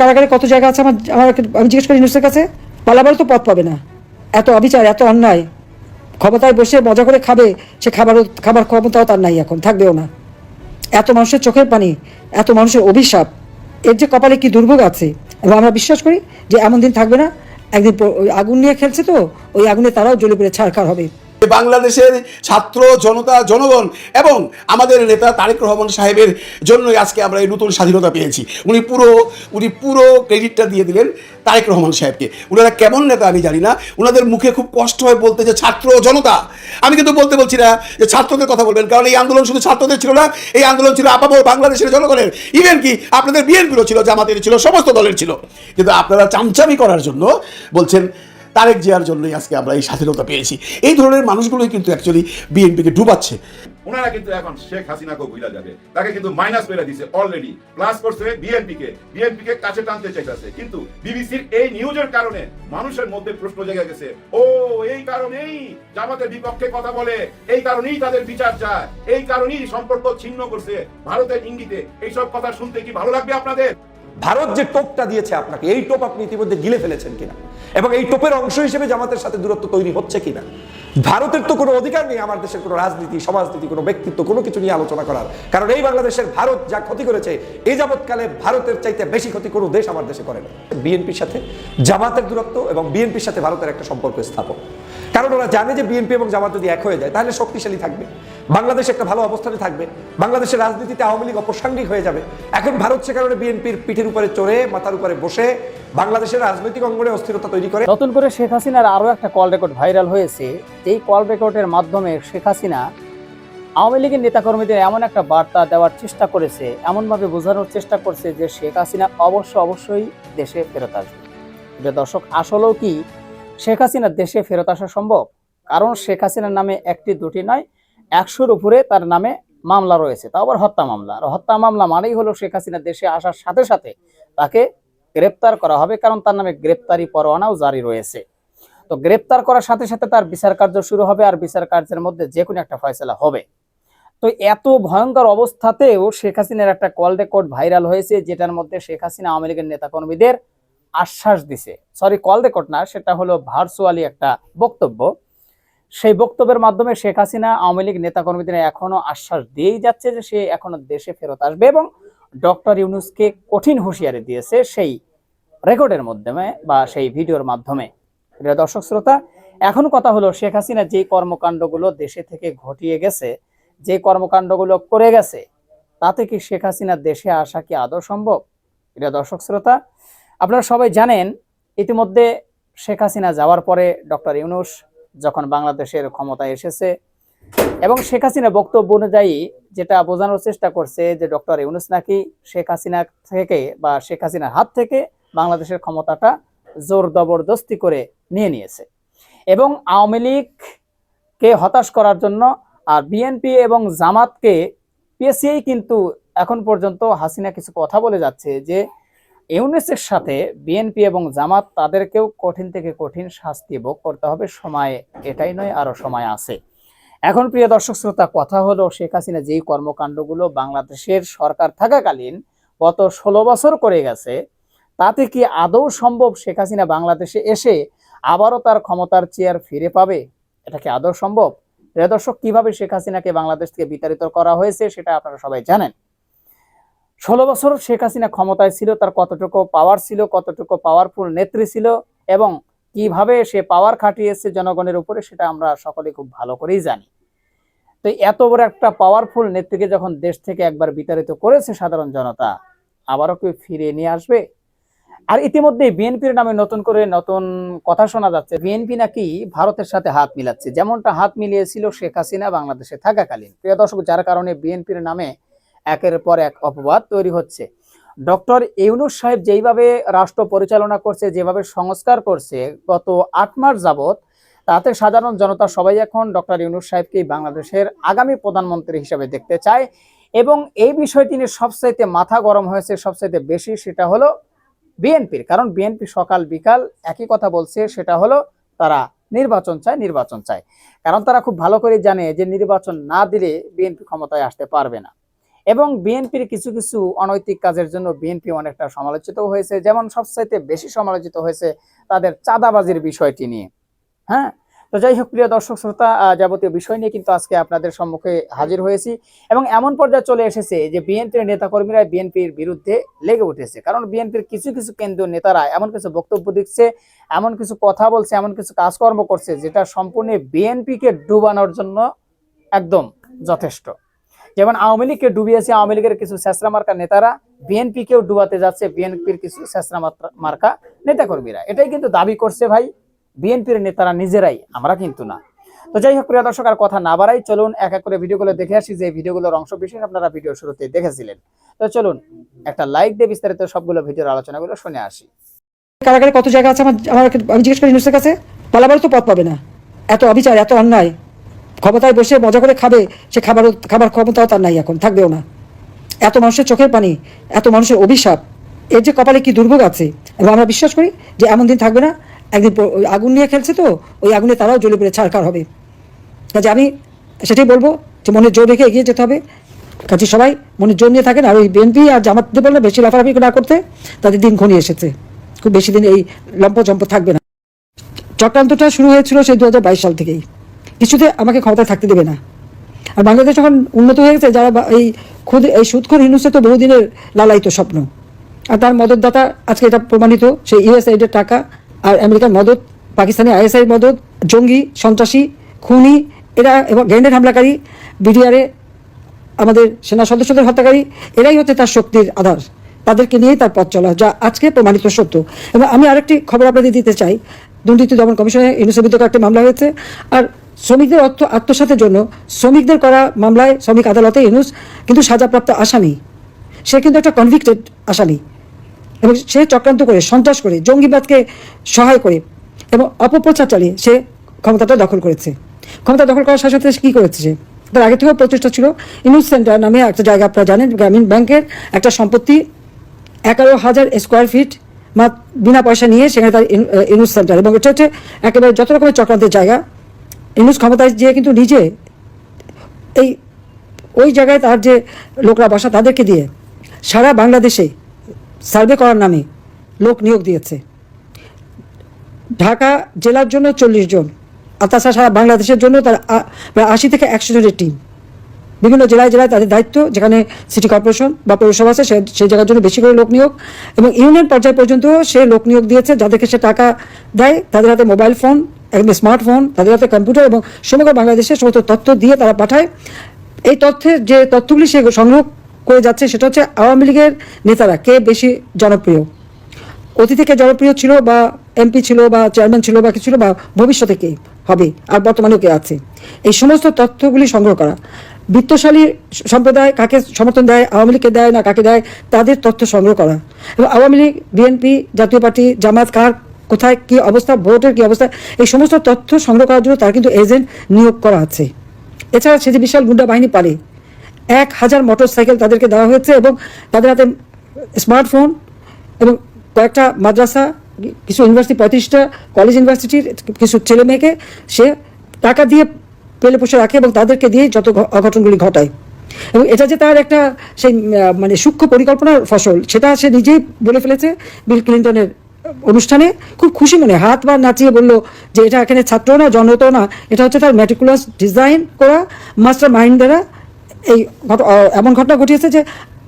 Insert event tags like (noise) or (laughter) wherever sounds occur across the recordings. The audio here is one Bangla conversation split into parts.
কারাগারে কত জায়গা আছে আমার আমার আমি জিজ্ঞেস করি নিউজের কাছে পালাবার তো পথ পাবে না। এত অবিচার, এত অন্যায়। ক্ষমতায় বসে মজা করে খাবে, সে খাবারও খাবার ক্ষমতাও তার নাই এখন, থাকবেও না। এত মানুষের চোখের পানি, এত মানুষের অভিশাপ, এর যে কপালে কি দুর্ভোগ আছে? এবং আমরা বিশ্বাস করি যে এমন দিন থাকবে না। একদিন আগুন নিয়ে খেলছে তো, ওই আগুনে তারাও জ্বলে পড়ে ছাড়খার হবে। বাংলাদেশের ছাত্র জনতা, জনগণ এবং আমাদের নেতা তারেক রহমান সাহেবের জন্যই আজকে আমরা এই নতুন স্বাধীনতা পেয়েছি। উনি পুরো উনি পুরো ক্রেডিটটা দিয়ে দিলেন তারেক রহমান সাহেবকে। ওনারা কেমন নেতা আমি জানি না। ওনাদের মুখে খুব কষ্ট হয় বলতে যে ছাত্র জনতা। আমি কিন্তু বলতে বলছি না যে ছাত্রদের কথা বলবেন, কারণ এই আন্দোলন শুধু ছাত্রদের ছিল না, এই আন্দোলন ছিল আপামর বাংলাদেশের জনগণের। ইভেন কি আপনাদের বিএনপিরও ছিল, জামাতের ছিল, সমস্ত দলের ছিল। কিন্তু আপনারা চামচামি করার জন্য বলছেন তারেক জিয়ার জন্যই আজকে আমরা এই স্বাধীনতা পেয়েছি। এই ধরনের মানুষগুলোই কিন্তু অ্যাকচুয়ালি বিএনপিকে ডুবাচ্ছে। ওনারা কিন্তু এখন শেখ হাসিনাকে ভুলা যাবে। তাকে কিন্তু মাইনাস করে দিছে অলরেডি প্লাস করছে বিএনপি কে বিএনপি কে কাছে টানতে চাইতেছে। কিন্তু বিবিসির এই নিউজের কারণে মানুষের মধ্যে প্রশ্ন জেগে গেছে, ও, এই কারণেই জামাতের বিপক্ষে কথা বলে। এই কারণেই তাদের বিচার চায়। এই কারণেই সম্পর্ক ছিন্ন করছে। ভারতের ইঙ্গিতে এইসব কথা শুনতে কি ভালো লাগবে আপনাদের? ভারত যে টোপটা দিয়েছে আপনাকে, এই টোপ আপনি ইতিমধ্যে গিলে ফেলেছেন কিনা? এবং এই টোপের অংশ হিসেবে জামাতের সাথে দূরত্ব তৈরি হচ্ছে কিনা? ভারতের তো কোনো অধিকার নেই, আমার দেশের কোনো রাজনীতি, সমাজনীতি, কোনো ব্যক্তিত্ব, কোনো কিছু নিয়ে আলোচনা করার। কারণ এই বাংলাদেশের ভারত যা ক্ষতি করেছে এই যাবৎকালে ভারতের চাইতে বেশি ক্ষতি কোনো দেশ আমার দেশে করে না বিএনপির সাথে জামাতের দূরত্ব এবং বিএনপির সাথে ভারতের একটা সম্পর্ক স্থাপন। কারণ ওরা জানে যে বিএনপি এবং জামাত যদি এক হয়ে যায়, তাহলে শক্তিশালী থাকবে। বাংলাদেশ একটা ভালো অবস্থানে থাকবে। বাংলাদেশের রাজনীতিতে আওয়ামী লীগ অপ্রাসঙ্গিক হয়ে যাবে। এখন ভারত সে কারণে বিএনপির পিঠের উপরে চড়ে, মাথার উপরে বসে বাংলাদেশের রাজনৈতিক অঙ্গনে অস্থিরতা তৈরি করে। নতুন করে শেখ হাসিনার আরও একটা কল রেকর্ড ভাইরাল হয়েছে। এই কল রেকর্ডের মাধ্যমে শেখ হাসিনা আওয়ামী লীগের নেতাকর্মীদের এমন একটা বার্তা দেওয়ার চেষ্টা করেছে, এমনভাবে বোঝানোর চেষ্টা করছে যে শেখ হাসিনা অবশ্য অবশ্যই দেশে ফেরত আসবে। প্রিয় দর্শক, আসলেও কি শেখ হাসিনা দেশে ফেরত আসা সম্ভব? কারণ শেখ হাসিনার নামে একটি, দুটি নয়, একশোর উপরে তার নামে মামলা রয়েছে। তা আবার হত্যা মামলা। আর হত্যা মামলা মানেই হলো শেখ হাসিনা দেশে আসার সাথে সাথে তাকে গ্রেপ্তার করা হবে, কারণ তার নামে গ্রেপ্তারি পরোয়ানাও জারি রয়েছে। তো গ্রেপ্তার করার সাথে সাথে তার বিচার কার্য শুরু হবে আর বিচার কার্যের মধ্যে যে কোনো একটা ফয়সলা হবে। তো এত ভয়ঙ্কর অবস্থাতেও শেখ হাসিনার একটা কল রেকর্ড ভাইরাল হয়েছে, যেটার মধ্যে শেখ হাসিনা আওয়ামী লীগের নেতাকর্মীদের আশ্বাস দিছে। সরি, কল রেকর্ড না, সেটা হলো ভার্চুয়ালি একটা বক্তব্য। সেই বক্তব্যের মাধ্যমে শেখ হাসিনা আওয়ামী লীগ নেতাকর্মীদের এখনও আশ্বাস দিয়েই যাচ্ছে যে সে এখনও দেশে ফেরত আসবে এবং ডক্টর ইউনুসকে কঠিন হুঁশিয়ারি দিয়েছে সেই রেকর্ডের মাধ্যমে বা সেই ভিডিওর মাধ্যমে। প্রিয় দর্শক শ্রোতা, এখন কথা হলো শেখ হাসিনা যে কর্মকাণ্ডগুলো দেশে থেকে ঘটিয়ে গেছে, যে কর্মকাণ্ডগুলো করে গেছে, তাতে কি শেখ হাসিনা দেশে আসা কি আদৌ সম্ভব? প্রিয় দর্শক শ্রোতা, আপনারা সবাই জানেন, ইতিমধ্যে শেখ হাসিনা যাওয়ার পরে ডক্টর ইউনুস যখন বাংলাদেশের ক্ষমতায় এসেছে এবং শেখ হাসিনা বক্তব্য অনুযায়ী যেটা বোঝানোর চেষ্টা করছে যে ডক্টর ইউনুস নাকি শেখ হাসিনা থেকে বা শেখ হাসিনার হাত থেকে বাংলাদেশের ক্ষমতাটা জোর জবরদস্তি করে নিয়ে নিয়েছে। এবং আওয়ামী লীগকে হতাশ করার জন্য আর বিএনপি এবং জামাতকে পিএসসিআই কিন্তু এখন পর্যন্ত হাসিনা কিছু কথা বলে যাচ্ছে যে ইউনিসের সাথে বিএনপি এবং জামাত তাদেরকেও কঠিন থেকে কঠিন শাস্তি ভোগ করতে হবে। সময় এটাই নয়, আরও সময় আছে। এখন প্রিয় দর্শক শ্রোতা, কথা হলো শেখ হাসিনা যেই কর্মকাণ্ডগুলো বাংলাদেশের সরকার থাকাকালীন গত ষোলো বছর করে গেছে, তাতে কি আদৌ সম্ভব শেখ হাসিনা বাংলাদেশে এসে আবারও তার ক্ষমতার চেয়ার ফিরে পাবে? এটা কি আদৌ সম্ভব? প্রিয় দর্শক, কীভাবে শেখ হাসিনাকে বাংলাদেশ থেকে বিতাড়িত করা হয়েছে সেটা আপনারা সবাই জানেন। ষোলো বছর শেখ হাসিনা ক্ষমতায় ছিল, তার কতটুকু পাওয়ার ছিল, কতটুকু পাওয়ারফুল নেত্রী ছিল এবং কীভাবে সে পাওয়ার খাটিয়েছে জনগণের উপরে সেটা আমরা সকলে খুব ভালো করেই জানি। তো এত বড় একটা পাওয়ারফুল নেত্রীকে যখন দেশ থেকে একবার বিতাড়িত করেছে সাধারণ জনতা, আবারও কি ফিরিয়ে নিয়ে আসবে? আর ইতিমধ্যে বিএনপির নামে নতুন করে নতুন কথা শোনা যাচ্ছে। বিএনপি নাকি ভারতের সাথে হাত মিলাচ্ছে। যেমনটা হাত মিলিয়েছিল শেখ হাসিনা বাংলাদেশে থাকাকালীন। প্রিয় দর্শক, যার কারণে বিএনপির নামে একের পর এক অপবাদ তৈরি হচ্ছে। ডক্টর ইউনুস সাহেব যেইভাবে রাষ্ট্র পরিচালনা করছে, যেভাবে সংস্কার করছে, গত আট মাস যাবত তাতে সাধারণ জনতা সবাই এখন ডক্টর ইউনুস সাহেবকেই বাংলাদেশের আগামী প্রধানমন্ত্রী হিসেবে দেখতে চায়। এবং এই বিষয়টি নিয়ে সবচাইতে মাথা গরম হয়েছে, সবচাইতে বেশি সেটা হলো বিএনপির, কারণ বিএনপি সকাল বিকাল একই কথা বলছে, সেটা হলো তারা নির্বাচন চায় নির্বাচন চায়। কারণ তারা খুব ভালো করে জানে যে নির্বাচন না দিলে বিএনপি ক্ষমতায় আসতে পারবে না। এবং বিএনপির কিছু কিছু অনৈতিক কাজের জন্য বিএনপি অনেকটা সমালোচিত হয়েছে। যেমন সবচাইতে বেশি সমালোচিত হয়েছে তাদের চাঁদাবাজির বিষয়টি নিয়ে। হ্যাঁ? তো যাই হোক, প্রিয় দর্শক শ্রোতা যাবতীয় বিষয় নিয়ে কিন্তু আজকে আপনাদের সম্মুখে হাজির হয়েছি এবং এমন পর্যায়ে চলে এসেছে যে বিএনপির নেতাকর্মীরা বিএনপির বিরুদ্ধে লেগে উঠেছে। কারণ বিএনপির কিছু কিছু কেন্দ্রীয় নেতারা এমন কিছু বক্তব্য দিচ্ছে, এমন কিছু কথা বলছে, এমন কিছু কাজকর্ম করছে, যেটা সম্পূর্ণ বিএনপিকে ডুবানোর জন্য একদম যথেষ্ট। যেমন আওয়ামী লীগকে ডুবিয়েছে আওয়ামী লীগের কিছু শেষরা মার্কা নেতারা, বিএনপিকেও ডুবাতে যাচ্ছে বিএনপির কিছু শেষরা মার্কা নেতাকর্মীরা। এটাই কিন্তু দাবি করছে ভাই বিএনপির নেতারা নিজেরাই, আমরা কিন্তু না। তো যাই হোক, প্রিয় দর্শক, আর কথা না বাড়াই, চলুন এক এক করে ভিডিওগুলো দেখে আসি। যে ভিডিওগুলোর অংশ বিশেষ আপনারা ভিডিও শুরুতে দেখেছিলেন। তো চলুন, একটা লাইক দিয়ে বিস্তারিত সবগুলো ভিডিওর আলোচনাগুলো শুনে আসি। কারাগারে কত জায়গা আছে আমার আমার আমি জিজ্ঞেস করি ইউনুসের কাছে? পালাবার তো পথ পাবে না। এত অবিচার, এত অন্যায়। ক্ষমতায় বসে মজা করে খাবে, সে খাবার খাবার ক্ষমতাও তার নাই এখন, থাকবেও না। এত মানুষের চোখের পানি, এত মানুষের অভিশাপ, এর যে কপালে কি দুর্ভোগ আছে? এবং আমরা বিশ্বাস করি যে এমন দিন থাকবে না একদিন আগুন নিয়ে খেলছে তো, ওই আগুনে তারাও জ্বলে পড়ে ছাড়কার হবে। কাজে আমি সেটাই বলব যে মনে জোর রেখে এগিয়ে যেতে হবে। কাজে সবাই মনে জোর নিয়ে থাকেন, আর ওই বিএনপি আর জামাতদের বললে বেশি লাফালাফি না করতে, তাদের দিন ঘনিয়ে এসেছে। খুব বেশি দিন এই লম্পজম্প থাকবে না। চক্রান্তটা শুরু হয়েছিল সেই দু হাজার বাইশ সাল থেকেই। কিছুতে আমাকে ক্ষমতায় থাকতে দেবে না। আর বাংলাদেশ যখন উন্নত হয়ে গেছে, যারা এই খুদ এই সুদখোর হিন্দুসে তো বহুদিনের লালায়িত স্বপ্ন। আর তার মদতদাতা আজকে এটা প্রমাণিত, সেই ইউএসআইডের টাকা আর আমেরিকার মদত পাকিস্তানি আইএসআই মদত, জঙ্গি, সন্ত্রাসী, খুনি, এরা এবং গ্রেনেড হামলাকারী, বিডিআরে, আমাদের সেনা সদস্যদের হত্যাকারী, এরাই হচ্ছে তার শক্তির আধার। তাদেরকে নিয়েই তার পথ চলা, যা আজকে প্রমাণিত সত্য। এবং আমি আরেকটি খবর আপনাদের দিতে চাই। দুর্নীতি দমন কমিশনে ইউনিসেফ বিরুদ্ধে একটি মামলা হয়েছে। আর শ্রমিকদের অর্থ, আত্মসাতের জন্য শ্রমিকদের করা মামলায় শ্রমিক আদালতে ইউনুস কিন্তু সাজাপ্রাপ্ত আসামি। সে কিন্তু একটা কনভিক্টেড আসামি। এবং সে চক্রান্ত করে সন্ত্রাস করে জঙ্গিবাদকে সহায় করে এবং অপপ্রচার চালিয়ে সে ক্ষমতাটা দখল করেছে। ক্ষমতা দখল করার সাথে সাথে কী করেছে সে? তার আগে থেকেও প্রচেষ্টা ছিল। ইনুস সেন্টার নামে একটা জায়গা আপনারা জানেন গ্রামীণ ব্যাংকের একটা সম্পত্তি। এগারো হাজার স্কোয়ার ফিট মা বিনা পয়সা নিয়ে সেখানে তার ইন- আহ, ইনুস সেন্টার এবং এটা হচ্ছে একেবারে যত রকমের চক্রান্তের জায়গা। ইনুস ক্ষমতায় যেয়ে কিন্তু নিজে এই ওই জায়গায় তার যে লোকরা বসা তাদেরকে দিয়ে সারা বাংলাদেশে সার্ভে করার নামে লোক নিয়োগ দিয়েছে। ঢাকা জেলার জন্য চল্লিশ জন, আর তাছাড়া সারা বাংলাদেশের জন্য তার প্রায় আশি থেকে একশো জনের টিম বিভিন্ন জেলায় জেলায় তাদের দায়িত্ব, যেখানে সিটি কর্পোরেশন বা পৌরসভা আছে, সে- সেই জায়গার জন্য বেশি করে লোক নিয়োগ। এবং ইউনিয়ন পর্যায় পর্যন্ত সে লোক নিয়োগ দিয়েছে, যাদেরকে সে টাকা দেয়, তাদের হাতে মোবাইল ফোন একদম স্মার্টফোন তাদের হাতে কম্পিউটার এবং সমগ্র বাংলাদেশে সমস্ত তথ্য দিয়ে তারা পাঠায়। এই তথ্যের যে তথ্যগুলি সে সংগ্রহ করে যাচ্ছে সেটা হচ্ছে আওয়ামী লীগের নেতারা, কে বেশি জনপ্রিয়? অতীতে থেকে জনপ্রিয় ছিল বা এমপি ছিল বা চেয়ারম্যান ছিল বা কিছু ছিল বা ভবিষ্যতে কে হবে আর বর্তমানেও কে আছে? এই সমস্ত তথ্যগুলি সংগ্রহ করা। বিত্তশালী সম্প্রদায় কাকে সমর্থন দেয়, আওয়ামী লীগকে দেয় না কাকে দেয়, তাদের তথ্য সংগ্রহ করা। এবং আওয়ামী লীগ, বিএনপি, জাতীয় পার্টি, জামাত কার, কোথায় কি অবস্থা, ভোটের কি অবস্থা, এই সমস্ত তথ্য সংগ্রহ করার জন্য তার কিন্তু এজেন্ট নিয়োগ করা আছে। এছাড়া সে যে বিশাল গুন্ডা বাহিনী পারে এক হাজার মোটর সাইকেল তাদেরকে দেওয়া হয়েছে এবং তাদের হাতে স্মার্টফোন এবং কয়েকটা মাদ্রাসা, কিছু ইউনিভার্সিটি পঁয়ত্রিশটা কলেজ ইউনিভার্সিটির কিছু ছেলে মেয়েকে সে টাকা দিয়ে পেলে পুষে রাখে এবং তাদেরকে দিয়ে যত অঘটনগুলি ঘটায়। এবং এটা যে তার একটা সেই মানে সূক্ষ্ম পরিকল্পনার ফসল, সেটা সে নিজেই বলে ফেলেছে বিল ক্লিন্টনের অনুষ্ঠানে। খুব খুশি মনে, হাত বা নাচিয়ে বলল যে এটা এখানে ছাত্র না জনত না, এটা হচ্ছে তার ম্যাটিকুলাস ডিজাইন করা মাস্টার মাইন্ড দ্বারা এই এমন ঘটনা ঘটিয়েছে যে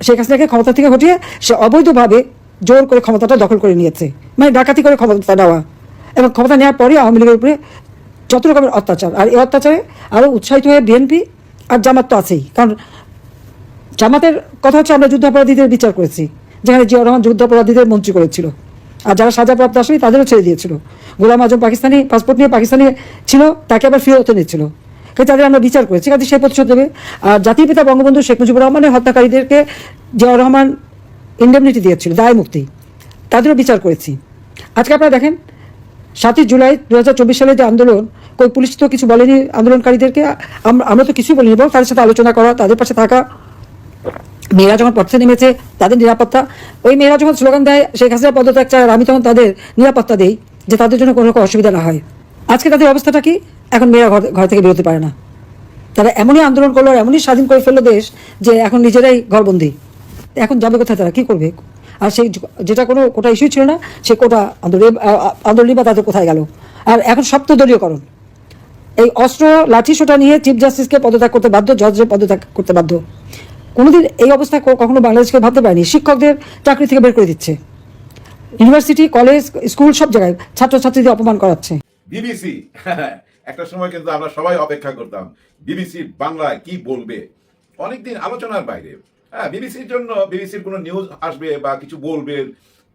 শেখ হাসিনাকে ক্ষমতা থেকে ঘটিয়ে সে অবৈধভাবে জোর করে ক্ষমতাটা দখল করে নিয়েছে। মানে ডাকাতি করে ক্ষমতা নেওয়া। এবং ক্ষমতা নেওয়ার পরে আওয়ামী লীগের উপরে যত রকমের অত্যাচার। আর এই অত্যাচারে আরও উৎসাহিত হয়ে বিএনপি আর জামাত তো আছেই। কারণ জামাতের কথা হচ্ছে আমরা যুদ্ধাপরাধীদের বিচার করেছি। যেখানে জিয়া রহমান যুদ্ধাপরাধীদের মন্ত্রী করেছিল। আর যারা সাজাপ্রাপ্ত আসেনি তাদেরও ছেড়ে দিয়েছিল। গোলাম আজম পাকিস্তানি, পাসপোর্ট নিয়ে পাকিস্তানে ছিল, তাকে আবার ফিরত এনেছিল। কিন্তু তাদের আমরা বিচার করেছি কাজে সেই প্রতিশোধ দেবে আর জাতির পিতা বঙ্গবন্ধু শেখ মুজিবুর রহমানের হত্যাকারীদেরকে জিয়া রহমান ইন্ডেমনিটি দিয়েছিল, দায় মুক্তি। তাদেরও বিচার করেছি। আজকে আপনারা দেখেন, সাতই জুলাই দু হাজার চব্বিশ সালে যে আন্দোলন, কই পুলিশ তো কিছু বলেনি আন্দোলনকারীদেরকে আমরা তো কিছুই বলিনি, বরং তাদের সাথে আলোচনা করা, তাদের পাশে থাকা মেয়েরা যখন পথে নেমেছে, তাদের নিরাপত্তা, ওই মেয়েরা যখন স্লোগান দেয়, শেখ হাসিনা পদত্যাগ চায় আর আমি তখন তাদের নিরাপত্তা দেই, যে তাদের জন্য কোনো অসুবিধা না হয়। আজকে তাদের অবস্থাটা কি? এখন মেয়েরা ঘর ঘর থেকে বেরোতে পারে না। তারা এমনই আন্দোলন করল আর এমনই স্বাধীন করে ফেলল দেশ যে এখন নিজেরাই ঘরবন্দি। এখন যাবে কোথায় তারা? কি করবে? আর সেই যেটা কোনো কোটা ইস্যু ছিল না সে কোটা আন্দোলন বা তাদের কোথায় গেল? আর এখন সপ্তদলীয়করণ এই অস্ত্র, লাঠি সোটা নিয়ে চিফ জাস্টিসকে পদত্যাগ করতে বাধ্য জজের পদত্যাগ করতে বাধ্য। কোনোদিন এই অবস্থা কখনো বাংলাদেশকে ভাবতে পারেনি। শিক্ষকদের চাকরি থেকে বের করে দিচ্ছে। ইউনিভার্সিটি কলেজ স্কুল সব জায়গায় ছাত্রছাত্রীদের অপমান করাচ্ছে। বিবিসি (laughs) একটা সময় কিন্তু আমরা সবাই অপেক্ষা করতাম, বিবিসি বাংলায় কি বলবে? অনেকদিন আলোচনার বাইরে। হ্যাঁ বিবিসির জন্য, বিবিসির কোনো নিউজ আসবে বা কিছু বলবে,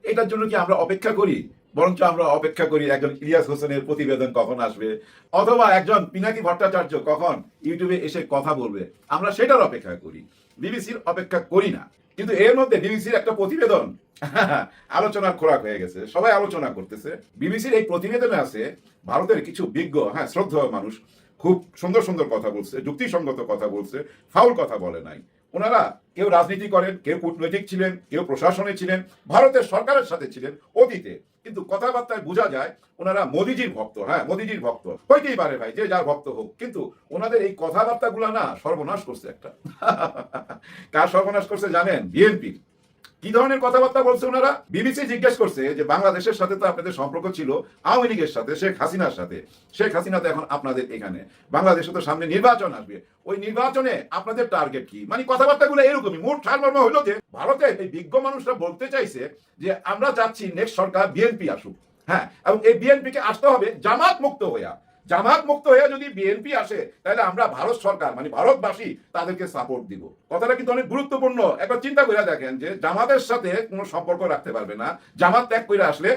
এটার জন্য কি আমরা অপেক্ষা করি? বরঞ্চ আমরা অপেক্ষা করি একজন ইলিয়াস হোসেনের প্রতিবেদন কখন আসবে? অথবা একজন পিনাকি ভট্টাচার্য কখন ইউটিউবে এসে কথা বলবে? আমরা সেটার অপেক্ষা করি। বিবিসির অপেক্ষা করি না। কিন্তু এর মধ্যে বিবিসির একটা প্রতিবেদন। (laughs) আলোচনার খোরাক হয়ে গেছে। সবাই আলোচনা করতেছে। বিবিসির এই প্রতিবেদনে আছে ভারতের কিছু বিজ্ঞ হ্যাঁ শ্রদ্ধা মানুষ খুব সুন্দর সুন্দর কথা বলছে, যুক্তিসঙ্গত কথা বলছে, ফাউল কথা বলে নাই। ওনারা কেউ রাজনীতি করেন, কেউ কূটনৈতিক ছিলেন, কেউ প্রশাসনে ছিলেন, ভারতের সরকারের সাথে ছিলেন, অতীতে। কিন্তু কথাবার্তায় বোঝা যায় ওনারা মোদিজির ভক্ত হ্যাঁ মোদিজির ভক্ত। হইতেই পারে ভাই, যে যার ভক্ত হোক। কিন্তু ওনাদের এই কথাবার্তা কথাবার্তাগুলো না সর্বনাশ করছে একটা। কার সর্বনাশ করছে জানেন? বিএনপি কি ধরনের কথাবার্তা বলছে ওনারা? বিবিসি জিজ্ঞেস করছে যে বাংলাদেশের সাথে তো আপনাদের সম্পর্ক ছিল, আওয়ামী লীগের সাথে, শেখ হাসিনার সাথে। শেখ হাসিনা তো এখন আপনাদের এখানে। বাংলাদেশে তো সামনে নির্বাচন আসবে। ওই নির্বাচনে আপনাদের টার্গেট কি? মানে কথাবার্তাগুলো এরকমই। মোট সারমর্ম হলো যে ভারতের এই বিজ্ঞ মানুষরা বলতে চাইছে যে আমরা চাচ্ছি নেক্সট সরকার বিএনপি আসুক। হ্যাঁ এবং এই বিএনপি কে আসতে হবে জামাত মুক্ত হইয়া। জামাত মুক্ত হয়ে যদি বিএনপি আসে, তাহলে আমরা ভারত সরকার মানে ভারতবাসী, তাদেরকে সাপোর্ট দিব। কথাটা কিন্তু অনেক গুরুত্বপূর্ণ। একবার চিন্তা করে দেখেন যে জামাতের সাথে কোনো সম্পর্ক রাখতে পারবে না। জামাত ত্যাগ করে আসলে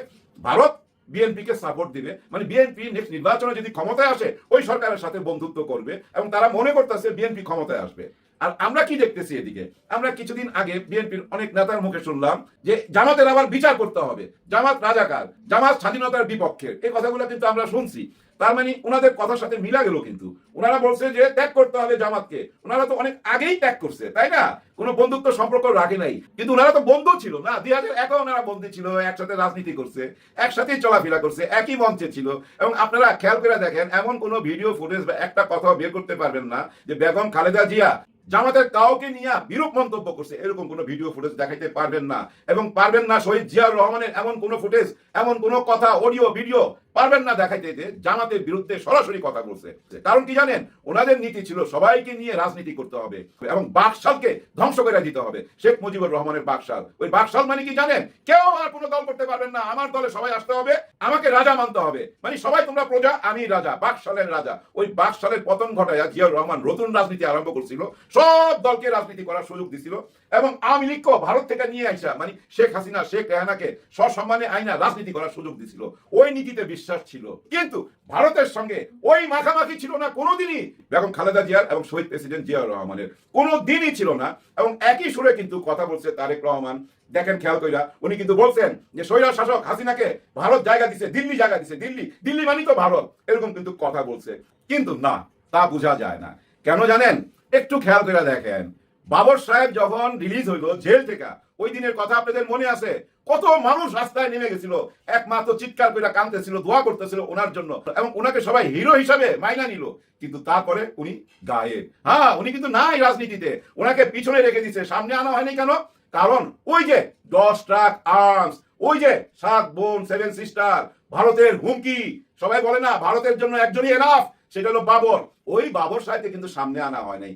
ভারত বিএনপি কে সাপোর্ট দিবে। মানে বিএনপি নেক্সট নির্বাচনে যদি ক্ষমতায় আসে, ওই সরকারের সাথে বন্ধুত্ব করবে এবং তারা মনে করতেছে বিএনপি ক্ষমতায় আসবে। আর আমরা কি দেখতেছি এদিকে? আমরা কিছুদিন আগে বিএনপির অনেক নেতার মুখে শুনলাম যে জামাতের আবার বিচার করতে হবে। জামাত রাজাকার, জামাত স্বাধীনতার বিপক্ষে এই কথাগুলো কিন্তু আমরা শুনছি। তার মানে ওনাদের কথার সাথে মিলা গেল কিন্তু। ওনারা বলছে যে ত্যাগ করতে হবে জামাতকে। ওনারা তো অনেক আগেই ত্যাগ করছে, তাই না? কোনো বন্ধুত্ব সম্পর্ক রাখে নাই। কিন্তু ওনারা তো বন্ধু ছিল না? দুই হাজার একে ওনারা বন্ধু ছিল, একসাথে রাজনীতি করছে, একসাথেই চলাফেরা করছে, একই মঞ্চে ছিল। এবং আপনারা খেয়াল করে দেখেন, এমন কোনো ভিডিও ফুটেজ বা একটা কথাও বের করতে পারবেন না যে বেগম খালেদা জিয়া জামাতের কাউকে নিয়ে বিরূপ মন্তব্য করছে, এরকম কোনো ভিডিও ফুটেজ দেখাইতে পারবেন না। এবং পারবেন না শহীদ জিয়াউর রহমানের এমন কোনো ফুটেজ এমন কোনো কথা অডিও ভিডিও পারবেন না দেখাইতে, যে জামাতের বিরুদ্ধে সরাসরি কথা বলছে। কারণ কি জানেন? ওনাদের নীতি ছিল সবাইকে নিয়ে রাজনীতি করতে হবে এবং বাকশালকে ধ্বংস করে দিতে হবে। শেখ মুজিবুর রহমানের বাকশাল। ওই বাকশাল মানে কি জানেন? কেউ আর কোনো দল করতে পারবেন না। আমার দলে সবাই আসতে হবে, আমাকে রাজা মানতে হবে। মানে সবাই তোমরা প্রজা, আমি রাজা, বাকশালের রাজা। ওই বাকশালের পতন ঘটায় জিয়াউর রহমান নতুন রাজনীতি আরম্ভ করছিল। সব দলকে রাজনীতি করার সুযোগ দিছিল। এবং আওয়ামী লীগকেও ভারত থেকে নিয়ে আসা মানে শেখ হাসিনা, শেখ রেহানাকে সসম্মানে আইনা রাজনীতি করার সুযোগ দিছিল। ওই নীতিতে বিশ্বাস ছিল। কিন্তু ভারতের সঙ্গে ওই মাখামাখি ছিল না কোনোদিনই। বেগম খালেদা জিয়ার এবং শহীদ প্রেসিডেন্ট জিয়াউর রহমানের কোনো দিনই ছিল না। এবং একই সুরে কিন্তু কথা বলছে তারেক রহমান। দেখেন খেয়াল কইরা, উনি কিন্তু বলছেন যে স্বৈরাজ শাসক হাসিনাকে ভারত জায়গা দিছে, দিল্লি জায়গা দিছে, দিল্লি দিল্লি মানে তো ভারত। এরকম কিন্তু কথা বলছে। কিন্তু না, তা বোঝা যায় না। কেন জানেন? একটু খেয়াল করে দেখেন বাবর সাহেব যখন রিলিজ হইল জেল থেকে, ওই দিনের কথা আপনাদের মনে আছে? কত মানুষ রাস্তায় নেমে গেছিল, একমাত্র চিৎকার করে কাঁদতেছিল, দোয়া করতেছিল ওনার জন্য, এবং ওনাকে সবাই হিরো হিসাবে মাইনা নিল। কিন্তু তারপরে উনি গায়েব। হ্যাঁ উনি কিন্তু নাই রাজনীতিতে। ওনাকে পিছনে রেখে দিছে। সামনে আনা হয়নি কেন? কারণ ওই যে দশ ট্রাক আর্মস ওই যে সাত বোন সেভেন সিস্টার ভারতের হুমকি, সবাই বলে না, ভারতের জন্য একজনই এনাফ সেটা হলো বাবর। ওই বাবর সাহেবকে কিন্তু সামনে আনা হয় নাই।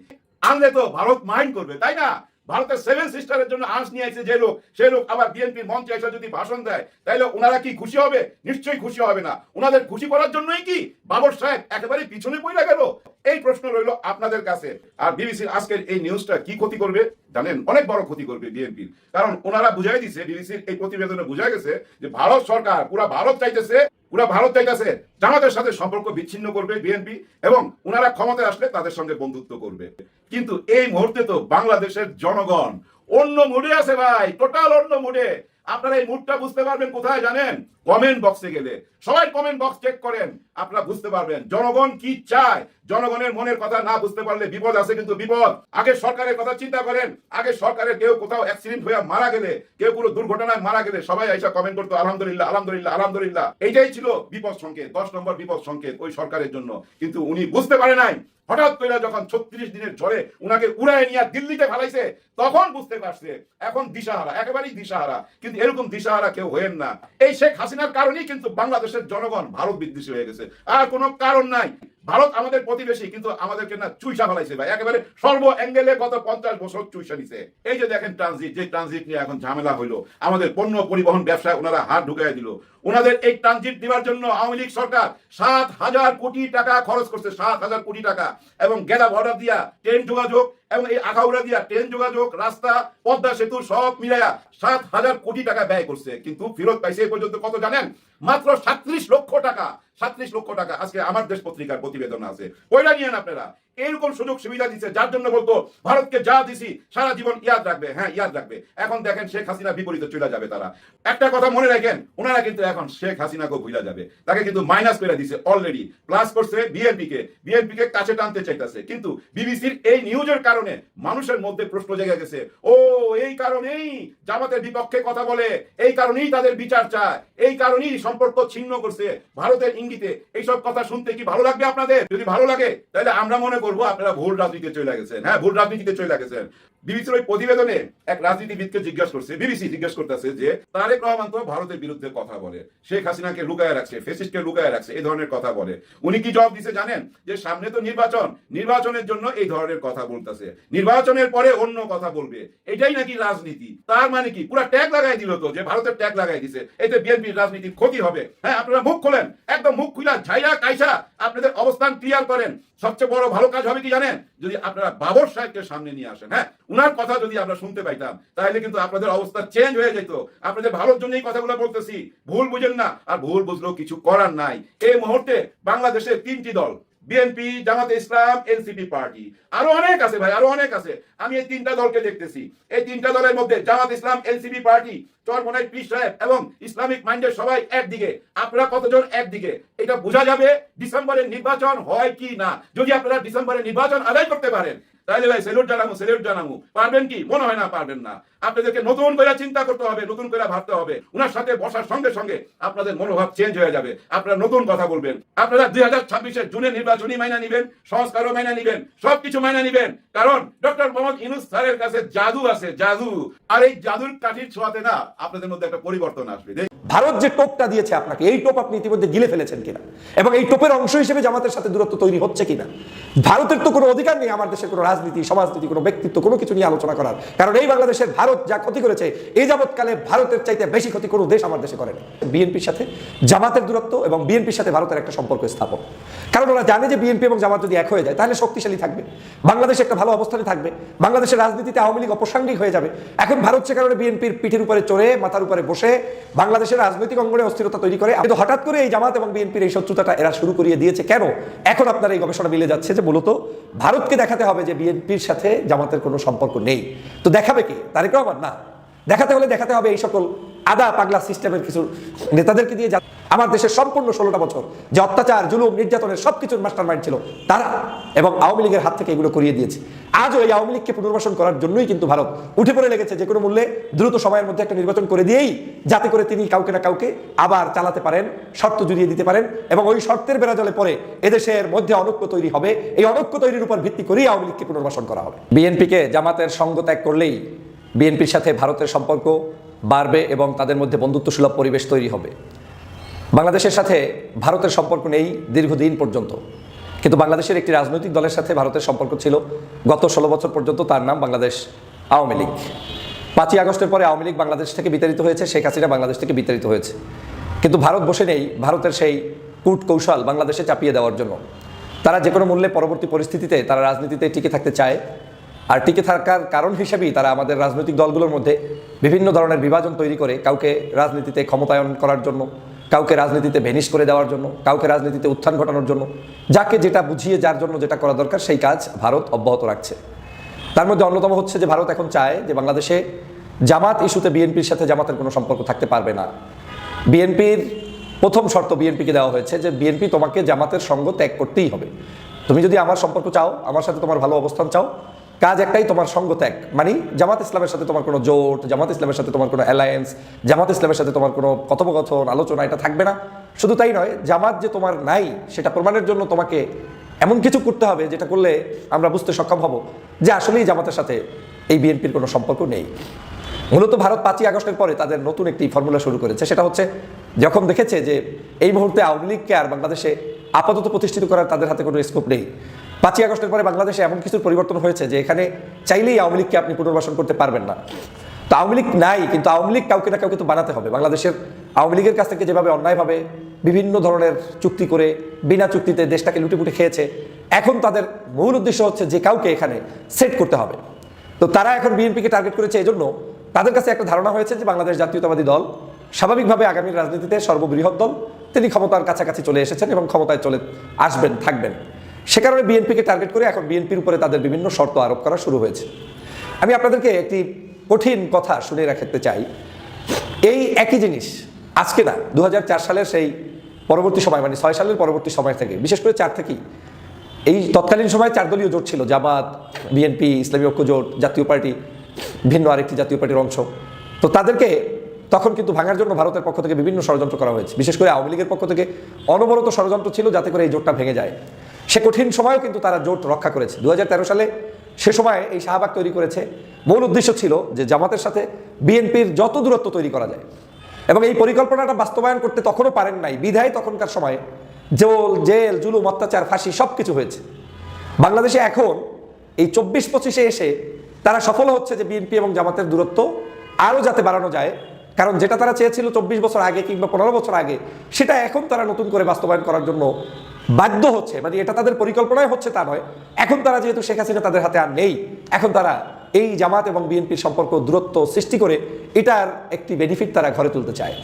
আনলে তো ভারত মাইন্ড করবে, তাই না? ভারতের সেভেন সিস্টারের জন্য আঁশ নিয়ে আসছে যে লোক সেই লোক আবার বিএনপির মঞ্চে এসে যদি ভাষণ দেয়, তাইলে ওনারা কি খুশি হবে? নিশ্চয়ই খুশি হবে না। ওনাদের খুশি করার জন্যই কি বাবর সাহেব একেবারে পিছনে পড়ে গেল? এই প্রশ্ন রইল আপনাদের কাছে। আর বিবিসির আজকের এই নিউজটা কি ক্ষতি করবে জানেন? অনেক বড় ক্ষতি করবে বিএনপির কারণ ওনারা বুঝাই দিছে, বিবিসির এই প্রতিবেদনে বুঝা গেছে যে ভারত সরকার, পুরা ভারত চাইতেছে, পুরা ভারত চাইতেছে জামাতের সাথে সম্পর্ক বিচ্ছিন্ন করবে বিএনপি এবং ওনারা ক্ষমতায় আসলে তাদের সঙ্গে বন্ধুত্ব করবে। কিন্তু এই মুহূর্তে তো বাংলাদেশের জনগণ অন্য মুডে আছে ভাই টোটাল অন্য মুডে আপনারা এই মুডটা বুঝতে পারবেন কোথায় জানেন? কমেন্ট বক্সে গেলে। সবাই কমেন্ট বক্স চেক করেন, আপনারা বুঝতে পারবেন। জনগণ কি চায়? জনগণের মনের কথা না বুঝতে পারলে বিপদ আছে কিন্তু বিপদ। আগে সরকারের কথা চিন্তা করেন, আগে সরকারের কেউ কোথাও অ্যাক্সিডেন্ট হয়ে মারা গেলে, কেউ কোনো দুর্ঘটনায় মারা গেলে সবাই এসে কমেন্ট করতো, আলহামদুলিল্লাহ আলহামদুলিল্লাহ আলহামদুলিল্লাহ। এইটাই ছিল বিপদ সংকেত, দশ নম্বর বিপদ সংকেত ওই সরকারের জন্য। কিন্তু উনি বুঝতে পারে নাই। হঠাৎ করে যখন ছত্রিশ দিনের ঝড়ে উনাকে উড়ায় নিয়ে দিল্লিতে ফেলাইছে, তখন বুঝতে পারছে, এখন দিশাহারা, একেবারেই দিশাহারা। কিন্তু এরকম দিশাহারা কেউ হয়েন না। এই শেখ হাসিনার কারণেই কিন্তু বাংলাদেশের জনগণ ভারত বিদ্বেষী হয়ে গেছে। আর কোনো কারণ নাই। ভারত আমাদের প্রতিবেশী, কিন্তু আমাদেরকে না চুইসা ফেলাইছে ভাই। একেবারে সর্ব অ্যাঙ্গেলে গত পঞ্চাশ বছর চুইসা নিছে। এই যে দেখেন ট্রানজিট যে ট্রানজিট নিয়ে এখন ঝামেলা হইল, আমাদের পণ্য পরিবহন ব্যবসায় ওনারা হাত ঢুকাই দিল। ওনাদের এই ট্রানজিট দেওয়ার জন্য আওয়ামী লীগ সরকার সাত হাজার কোটি টাকা খরচ করছে, সাত হাজার কোটি টাকা, এবং গেদা বর্ডার দিয়া ট্রেন যোগাযোগ, এবং এই আখাউড়া দিয়া ট্রেন যোগাযোগ, রাস্তা, পদ্মা সেতু সব মিলাইয়া সাত হাজার কোটি টাকা ব্যয় করছে। কিন্তু ফেরত পাইছে এই পর্যন্ত কত জানেন? মাত্র সাত্রিশ লক্ষ টাকা সাত্রিশ লক্ষ টাকা। আজকে আমার দেশ পত্রিকার প্রতিবেদন আছে। ওইটা নিয়েন আপনারা এরকম সুযোগ সুবিধা দিচ্ছে যার জন্য বলতো, ভারতকে যা দিছি, সারা জীবন ইয়াদ রাখবে। হ্যাঁ ইয়াদ রাখবে। এখন দেখেন শেখ হাসিনা বিপরীতে চলে যাবে তারা। একটা কথা মনে রাখেন, ওনারা কিন্তু এখন শেখ হাসিনাকে ভুলা যাবে। তাকে কিন্তু মাইনাস করে দিছে অলরেডি প্লাস করছে বিএনপি কে বিএনপি কে কাছে টানতে চাইতেছে। কিন্তু বিবিসির এই নিউজের কারণে মানুষের মধ্যে প্রশ্ন জেগে গেছে, ও, এই কারণেই জামাতের বিপক্ষে কথা বলে, এই কারণেই তাদের বিচার চায়, এই কারণেই সম্পর্ক ছিন্ন করছে ভারতের ইঙ্গিতে। এইসব কথা শুনতে কি ভালো লাগবে আপনাদের? যদি ভালো লাগে, তাহলে আমরা মনে করব আপনারা ভুল রাজনীতিতে চলে গেছেন। হ্যাঁ ভুল রাজনীতিতে চলে গেছেন। বিবিসির ওই প্রতিবেদনে এক রাজনীতিবিদকে জিজ্ঞাসা করছে, বিবিসি জিজ্ঞাসা করতেছে যে, তারেক রহমান তো ভারতের বিরুদ্ধে কথা বলে, শেখ হাসিনাকে লুকায় রাখছে, ফেসিস্টকে লুকায় রাখছে, এই ধরনের কথা বলে। উনি কি জবাব দিছে জানেন? যে সামনে তো নির্বাচন, নির্বাচনের জন্য এই ধরনের কথা বলতেছে। নির্বাচনের পরে অন্য কথা বলবে। এটাই নাকি রাজনীতি? তার মানে কি? পুরো ট্যাগ লাগাই দিল তো, যে ভারতের ট্যাগ লাগাই দিছে। এতে বিএনপির রাজনীতির ক্ষতি হবে? হ্যাঁ আপনারা মুখ খোলেন। একদম মুখ খুলা ঝাইরা কাইসা আপনাদের অবস্থান ক্লিয়ার করেন। সবচেয়ে বড় ভালো কাজ হবে কি জানেন? যদি আপনারা বাবর সাহেবকে সামনে নিয়ে আসেন হ্যাঁ? উনার কথা যদি আমরা শুনতে পাইতাম, তাহলে কিন্তু আপনাদের অবস্থা চেঞ্জ হয়ে যেত। আপনাদের ভালোর জন্য এই কথাগুলো বলতেছি। ভুল বুঝেন না। আর ভুল বুঝলেও কিছু করার নাই। এই মুহূর্তে বাংলাদেশের তিনটি দল বিএনপি জামাতে ইসলাম এনসিপি পার্টি। আরও অনেক আছে ভাই, আরও অনেক আছে। আমি এই তিনটা দলকে দেখতেছি। এই তিনটা দলের মধ্যে জামাত ইসলাম এনসিপি পার্টি, চরমনাই পীর সাহেব এবং ইসলামিক মাইন্ডের সবাই একদিকে। আপনারা কতজন একদিকে? এটা বোঝা যাবে ডিসেম্বরের নির্বাচন হয় কি না। যদি আপনারা ডিসেম্বরের নির্বাচন আদায় করতে পারেন তাহলে ভাই সেলুট জানামু সেলুট জানামু পারবেন কি? মনে হয় না পারবেন না। আপনাদেরকে নতুন করে চিন্তা করতে হবে, নতুন করে ভাবতে হবে। উনার সাথে বসার সঙ্গে সঙ্গে আপনাদের মনোভাব চেঞ্জ হয়ে যাবে। আপনারা নতুন কথা বলবেন। আপনারা দুই হাজার ছাব্বিশের জুনে নির্বাচনী মাইনা নিবেন, সংস্কারও মাইনা নিবেন, সবকিছু মাইনা নিবেন। কারণ ডক্টর মোহাম্মদ ইনুস স্যারের কাছে জাদু আছে, জাদু। আর এই জাদুর কাঠির ছোঁয়াতে না আপনাদের মধ্যে একটা পরিবর্তন আসবে। ভারত যে টোপটা দিয়েছে আপনাকে, এই টোপ আপনি ইতিমধ্যে গিলে ফেলেছেন কিনা? এবং এই টোপের অংশ হিসেবে জামাতের সাথে দূরত্ব তৈরি হচ্ছে কিনা? ভারতের তো কোনো অধিকার নেই, আমার দেশের কোনো রাজনীতি, সমাজনীতি, কোনো ব্যক্তিত্ব, কোনো কিছু নিয়ে আলোচনা করার। কারণ এই বাংলাদেশের ভারত যা ক্ষতি করেছে, এই যাবৎকালে ভারতের চাইতে বেশি ক্ষতি কোনো দেশ আমার দেশে করেনি। বিএনপির সাথে জামাতের দূরত্ব এবং বিএনপির সাথে ভারতের একটা সম্পর্ক স্থাপন। কারণ ওরা জানে যে বিএনপি এবং জামাত যদি এক হয়ে যায়, তাহলে শক্তিশালী থাকবে। বাংলাদেশ একটা ভালো অবস্থানে থাকবে। বাংলাদেশের রাজনীতিতে আওয়ামী লীগ অপসাঙ্গিক হয়ে যাবে। এখন ভারত সে কারণে বিএনপির পিঠের উপরে চড়ে, মাথার উপরে বসে বাংলাদেশের রাজনৈতিক অঙ্গনে অস্থিরতা তৈরি করে। কিন্তু হঠাৎ করে এই জামাত এবং বিএনপির এই শত্রুতাটা এরা শুরু করিয়ে দিয়েছে কেন? এখন আপনার এই গবেষণা মিলে যাচ্ছে যে মূলত ভারতকে দেখাতে হবে যে বিএনপির সাথে জামাতের কোনো সম্পর্ক নেই। তো দেখাবে কি? তারেক রহমান? না। দেখাতে হলে দেখাতে হবে এই সকল আদা পাগলা সিস্টেমের কিছু নেতাদেরকে দিয়ে আমার দেশের সম্পূর্ণ ষোলোটা বছর যে অত্যাচার, জুলুম, নির্যাতনের সবকিছুর মাস্টার মাইন্ড ছিল তারা এবং আওয়ামী লীগের হাত থেকে এগুলো করিয়ে দিয়েছে। আজও এই আওয়ামী লীগকে পুনর্বাসন করার জন্যই কিন্তু ভারত উঠে পড়ে লেগেছে যে কোনো মূল্যে দ্রুত সময়ের মধ্যে একটা নির্বাচন করে দিয়েই যাতে করে তিনি কাউকে না কাউকে আবার চালাতে পারেন, শর্ত জুড়িয়ে দিতে পারেন এবং ওই শর্তের বেড়াজলে পরে এদেশের মধ্যে অনৈক্য তৈরি হবে। এই অনৈক্য তৈরির উপর ভিত্তি করেই আওয়ামী লীগকে পুনর্বাসন করা হবে। বিএনপিকে জামাতের সঙ্গ ত্যাগ করলেই বিএনপির সাথে ভারতের সম্পর্ক বাড়বে এবং তাদের মধ্যে বন্ধুত্বসুলভ পরিবেশ তৈরি হবে। বাংলাদেশের সাথে ভারতের সম্পর্ক নেই দীর্ঘদিন পর্যন্ত। কিন্তু বাংলাদেশের একটি রাজনৈতিক দলের সাথে ভারতের সম্পর্ক ছিল গত ষোলো বছর পর্যন্ত তার নাম বাংলাদেশ আওয়ামী লীগ। পাঁচই আগস্টের পরে আওয়ামী লীগ বাংলাদেশ থেকে বিতাড়িত হয়েছে, শেখ হাসিনা বাংলাদেশ থেকে বিতাড়িত হয়েছে। কিন্তু ভারত বসে নেই, ভারতের সেই কূট কৌশল বাংলাদেশে চাপিয়ে দেওয়ার জন্য। তারা যে কোনো মূল্যে পরবর্তী পরিস্থিতিতে তারা রাজনীতিতে টিকে থাকতে চায়। আর টিকে থাকার কারণ হিসেবেই তারা আমাদের রাজনৈতিক দলগুলোর মধ্যে বিভিন্ন ধরনের বিভাজন তৈরি করে কাউকে রাজনীতিতে ক্ষমতায়ন করার জন্য, কাউকে রাজনীতিতে ভেনিশ করে দেওয়ার জন্য, কাউকে রাজনীতিতে উত্থান ঘটানোর জন্য, যাকে যেটা বুঝিয়ে যার জন্য যেটা করা দরকার সেই কাজ ভারত অব্যাহত রাখছে। তার মধ্যে অন্যতম হচ্ছে যে ভারত এখন চায় যে বাংলাদেশে জামাত ইস্যুতে বিএনপির সাথে জামাতের কোনো সম্পর্ক থাকতে পারবে না। বিএনপির প্রথম শর্ত বিএনপিকে দেওয়া হয়েছে যে বিএনপি তোমাকে জামাতের সঙ্গ ত্যাগ করতেই হবে। তুমি যদি আমার সম্পর্ক চাও, আমার সাথে তোমার ভালো অবস্থান চাও কাজ একটাই, তোমার সঙ্গ ত্যাগ। মানে জামাত ইসলামের সাথে তোমার কোনো জোট, জামাত ইসলামের সাথে তোমার কোনো অ্যালায়েন্স জামাত ইসলামের সাথে তোমার কোনো কথোপকথন, আলোচনা, এটা থাকবে না। শুধু তাই নয়, জামাত যে তোমার নাই, সেটা প্রমাণের জন্য তোমাকে এমন কিছু করতে হবে যেটা করলে আমরা বুঝতে সক্ষম হব যে আসলেই জামাতের সাথে এই বিএনপির কোনো সম্পর্ক নেই। মূলত ভারত পাঁচই আগস্টের পরে তাদের নতুন একটি ফর্মুলা শুরু করেছে, সেটা হচ্ছে যখন দেখেছে যে এই মুহূর্তে আওয়ামী লীগকে আর বাংলাদেশে আপাতত প্রতিষ্ঠিত করার তাদের হাতে কোনো স্কোপ নেই পাঁচই আগস্টের পরে বাংলাদেশে এমন কিছুর পরিবর্তন হয়েছে যে এখানে চাইলেই আওয়ামী লীগকে আপনি পুনর্বাসন করতে পারবেন না। তো আওয়ামী লীগ নাই, কিন্তু আওয়ামী লীগ কাউকে না কাউকে তো বানাতে হবে। বাংলাদেশের আওয়ামী লীগের কাছ থেকে যেভাবে অন্যায়ভাবে বিভিন্ন ধরনের চুক্তি করে বিনা চুক্তিতে দেশটাকে লুটেপুটে খেয়েছে, এখন তাদের মূল উদ্দেশ্য হচ্ছে যে কাউকে এখানে সেট করতে হবে। তো তারা এখন বিএনপিকে টার্গেট করেছে এই জন্য তাদের কাছে একটা ধারণা হয়েছে যে বাংলাদেশ জাতীয়তাবাদী দল স্বাভাবিকভাবে আগামী রাজনীতিতে সর্ববৃহৎ দল। তিনি ক্ষমতার কাছাকাছি চলে এসেছেন এবং ক্ষমতায় চলে আসবেন, থাকবেন। সে কারণে বিএনপিকে টার্গেট করে এখন বিএনপির উপরে তাদের বিভিন্ন শর্ত আরোপ করা শুরু হয়েছে। আমি আপনাদেরকে একটি কঠিন কথা শুনে রাখতে চাই। এই একই জিনিস আজকে না দু হাজার চার সালের সেই পরবর্তী সময় মানে ছয় সালের পরবর্তী সময় থেকে, বিশেষ করে চার থেকেই এই তৎকালীন সময় চার দলীয় জোট ছিল, জামাত, বিএনপি, ইসলামী ঐক্য জোট, জাতীয় পার্টি, ভিন্ন আরেকটি জাতীয় পার্টির অংশ। তো তাদেরকে তখন কিন্তু ভাঙার জন্য ভারতের পক্ষ থেকে বিভিন্ন ষড়যন্ত্র করা হয়েছে। বিশেষ করে আওয়ামী লীগের পক্ষ থেকে অনবরত ষড়যন্ত্র ছিল যাতে করে এই জোটটা ভেঙে যায়। সে কঠিন সময়ও কিন্তু তারা জোট রক্ষা করেছে। দু হাজার তেরো সালে সে সময় এই শাহবাগ তৈরি করেছে। মূল উদ্দেশ্য ছিল যে জামাতের সাথে বিএনপির যত দূরত্ব তৈরি করা যায়। এবং এই পরিকল্পনাটা বাস্তবায়ন করতে তখনও পারেন নাই। বিধায় তখনকার সময় জেল জেল, জুলুম, অত্যাচার, ফাঁসি সব কিছু হয়েছে। বাংলাদেশে এখন এই চব্বিশ পঁচিশে এসে তারা সফল হচ্ছে যে বিএনপি এবং জামাতের দূরত্ব আরও যাতে বাড়ানো যায়। কারণ যেটা তারা চেয়েছিল চব্বিশ বছর আগে কিংবা পনেরো বছর আগে, সেটা এখন তারা নতুন করে বাস্তবায়ন করার জন্য বাধ্য হচ্ছে। মানে এটা তাদের পরিকল্পনায় হচ্ছে তা নয়। এখন তারা যেহেতু শেখ হাসিনা তাদের হাতে আর নেই, এখন তারা এই জামাত এবং বিএনপির সম্পর্ক দূরত্ব সৃষ্টি করে এটার একটি বেনিফিট তারা ঘরে তুলতে চায়।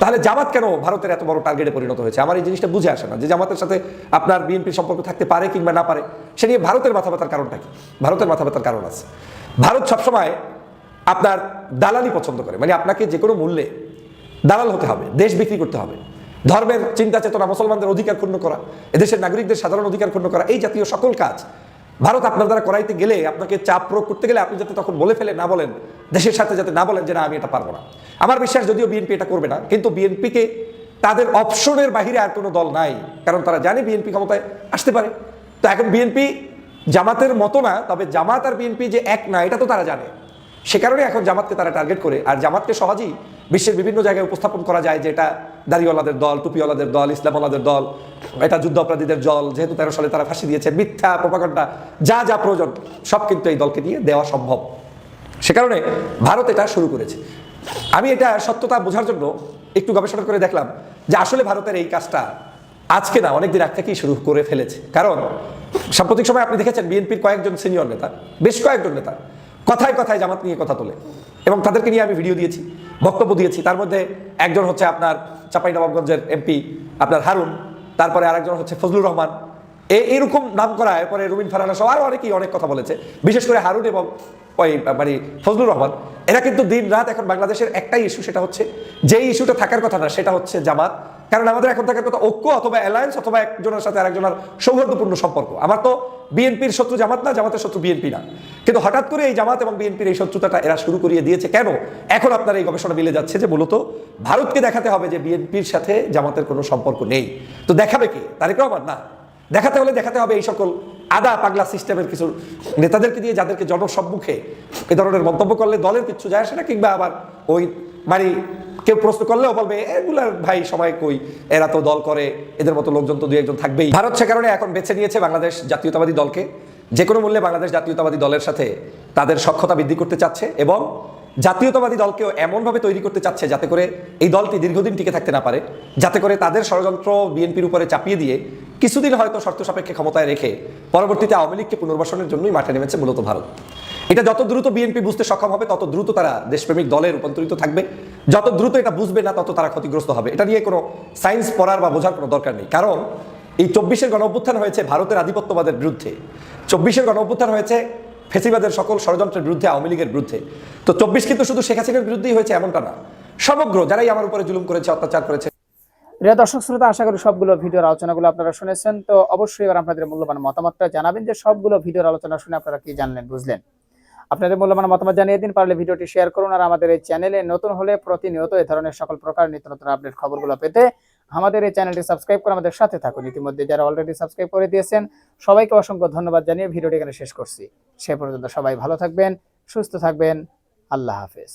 তাহলে জামাত কেন ভারতের এত বড় টার্গেটে পরিণত হয়েছে? আমার এই জিনিসটা বুঝে আসে না যে জামাতের সাথে আপনার বিএনপির সম্পর্ক থাকতে পারে কিংবা না পারে, সে নিয়ে ভারতের মাথা ব্যথার কারণটা কি? ভারতের মাথা ব্যথার কারণ আছে। ভারত সবসময় আপনার দালালি পছন্দ করে মানে আপনাকে যে কোনো মূল্যে দালাল হতে হবে, দেশ বিক্রি করতে হবে। ধর্মের চিন্তা চেতনা মুসলমানদের অধিকার ক্ষুণ্ণ করা, এদেশের নাগরিকদের সাধারণ অধিকার ক্ষুণ্ণ করা, এই জাতীয় সকল কাজ ভারত আপনার দ্বারা করাইতে গেলে আপনাকে চাপ প্রয়োগ করতে গেলে আপনি যাতে তখন বলে ফেলে না বলেন, দেশের সাথে যাতে না বলেন যে না, আমি এটা পারব না। আমার বিশ্বাস যদিও বিএনপি এটা করবে না, কিন্তু বিএনপিকে তাদের অপশনের বাহিরে আর কোনো দল নাই, কারণ তারা জানে বিএনপি ক্ষমতায় আসতে পারে। তো এখন বিএনপি জামাতের মতো না, তবে জামাত আর বিএনপি যে এক না, এটা তো তারা জানে। সে কারণে এখন জামাতকে তারা টার্গেট করে। আর জামাতকে সহজেই বিশ্বের বিভিন্ন জায়গায় উপস্থাপন করা যায় যে এটা দাড়িওয়ালাদের দল, টুপিওয়ালাদের দল, ইসলামওয়ালাদের দল, এটা যুদ্ধ অপরাধীদের দল, যেহেতু তেরো সালে তারা ফাঁসি দিয়েছে, মিথ্যা প্রপাগণ্ডা যা যা প্রয়োজন, সব কিন্তু এই দলকে দিয়ে দেওয়া সম্ভব। সে কারণে ভারত এটা শুরু করেছে। আমি এটা সত্যতা বোঝার জন্য একটু গবেষণা করে দেখলাম যে আসলে ভারতের এই কাজটা আজকে না, অনেকদিন আগ থেকেই শুরু করে ফেলেছে। কারণ সাম্প্রতিক সময় আপনি দেখেছেন বিএনপির কয়েকজন সিনিয়র নেতা, বেশ কয়েকজন নেতা কথায় কথায় জামাত নিয়ে কথা তোলে। এবং তাদেরকে নিয়ে আমি ভিডিও দিয়েছি, বক্তব্য দিয়েছি। তার মধ্যে একজন হচ্ছে আপনার চাঁপাইনবাবগঞ্জের এমপি আপনার হারুন, তারপরে আরেকজন হচ্ছে ফজলুর রহমান। এরকম নাম করা এরপরে রুবিন ফারানা সহ আরও অনেকেই অনেক কথা বলেছে। বিশেষ করে হারুন এবং ওই মানে ফজলুর রহমান, এরা কিন্তু দিন রাত এখন বাংলাদেশের একটাই ইস্যু সেটা হচ্ছে, যেই ইস্যুটা থাকার কথা না, সেটা হচ্ছে জামাত। কারণ আমাদের এখন থাকার কথা ঐক্য অথবা অ্যালায়েন্স অথবা একজনের সাথে আরেকজনের সৌহার্দ্যপূর্ণ সম্পর্ক। আমার তো বিএনপির শত্রু জামাত না, জামাতের শত্রু বিএনপি না। কিন্তু হঠাৎ করে এই জামাত এবং বিএনপির এই শত্রুতাটা এরা শুরু করিয়ে দিয়েছে কেন? এখন আপনার এই গবেষণা মিলে যাচ্ছে যে মূলত ভারতকে দেখাতে হবে যে বিএনপির সাথে জামাতের কোনো সম্পর্ক নেই। তো দেখাবে কি? তারেক রহমান না। দেখাতে হলে দেখাতে হবে এই সকল আদা পাগলা সিস্টেমের কিছু নেতাদেরকে দিয়ে, যাদেরকে জনসম্মুখে এ ধরনের মন্তব্য করলে দলের কিচ্ছু যায় আসে না, কিংবা আবার ওই মানে কেউ প্রশ্ন করলেও বলবে এগুলার ভাই সময় কই? এরা তো দল করে, এদের মতো লোকজন তো দুই একজন থাকবেই। ভারত সে কারণে এখন বেছে নিয়েছে বাংলাদেশ জাতীয়তাবাদী দলকে। যে কোনো মূল্যে বাংলাদেশ জাতীয়তাবাদী দলের সাথে তাদের সক্ষতা বৃদ্ধি করতে চাচ্ছে এবং জাতীয়তাবাদী দলকেও এমনভাবে তৈরি করতে চাচ্ছে যাতে করে এই দলটি দীর্ঘদিন টিকে থাকতে না পারে, যাতে করে তাদের ষড়যন্ত্র বিএনপির উপরে চাপিয়ে দিয়ে কিছুদিন হয়তো শর্ত সাপেক্ষে ক্ষমতায় রেখে পরবর্তীতে আওয়ামী লীগকে পুনর্বাসনের জন্যই মাঠে নেমেছে মূলত ভারত। এটা যত দ্রুত বিএনপি বুঝতে সক্ষম হবে, তত দ্রুত তারা দেশপ্রেমিক দলে রূপান্তরিত থাকবে। যত দ্রুত এটা বুঝবে না, তত তারা ক্ষতিগ্রস্ত হবে। এটা নিয়ে কোনো সায়েন্স পড়ার বা বোঝার কোনো দরকার নেই। কারণ এই চব্বিশের গণ অভ্যুত্থান হয়েছে ভারতের আধিপত্যবাদের বিরুদ্ধে। চব্বিশের গণ অভ্যুত্থান হয়েছে ফেসিবাদের সকল ষড়যন্ত্রের বিরুদ্ধে, আওয়ামী লীগের বিরুদ্ধে। তো চব্বিশ কিন্তু শুধু শেখ হাসিনার বিরুদ্ধেই হয়েছে এমনটা না। সমগ্র যারাই আমার উপরে জুলুম করেছে, অত্যাচার করেছে। প্রিয় দর্শক, শ্রোতা, আশা করি সবগুলো ভিডিওর আলোচনাগুলো আপনারা শুনেছেন। তো অবশ্যই এবার আপনাদের মূল্যবান মতামতটা জানাবেন যে সবগুলো ভিডিওর আলোচনা শুনে আপনারা কি জানলেন, বুঝলেন? আপনাদের মূল্যবান মতামত জানিয়ে দিন, পারলে ভিডিওটি শেয়ার করুন আর আমাদের এই চ্যানেলে নতুন হলে প্রতিনিয়ত এ ধরনের সকল প্রকার নিত্য নতুন আপডেট খবরগুলো পেতে আমাদের এই চ্যানেলটি সাবস্ক্রাইব করে আমাদের সাথে থাকুন। ইতিমধ্যে যারা অলরেডি সাবস্ক্রাইব করে দিয়েছেন, সবাইকে অসংখ্য ধন্যবাদ জানিয়ে ভিডিওটি এখানে শেষ করছি। সে পর্যন্ত সবাই ভালো থাকবেন, সুস্থ থাকবেন। আল্লাহ হাফেজ।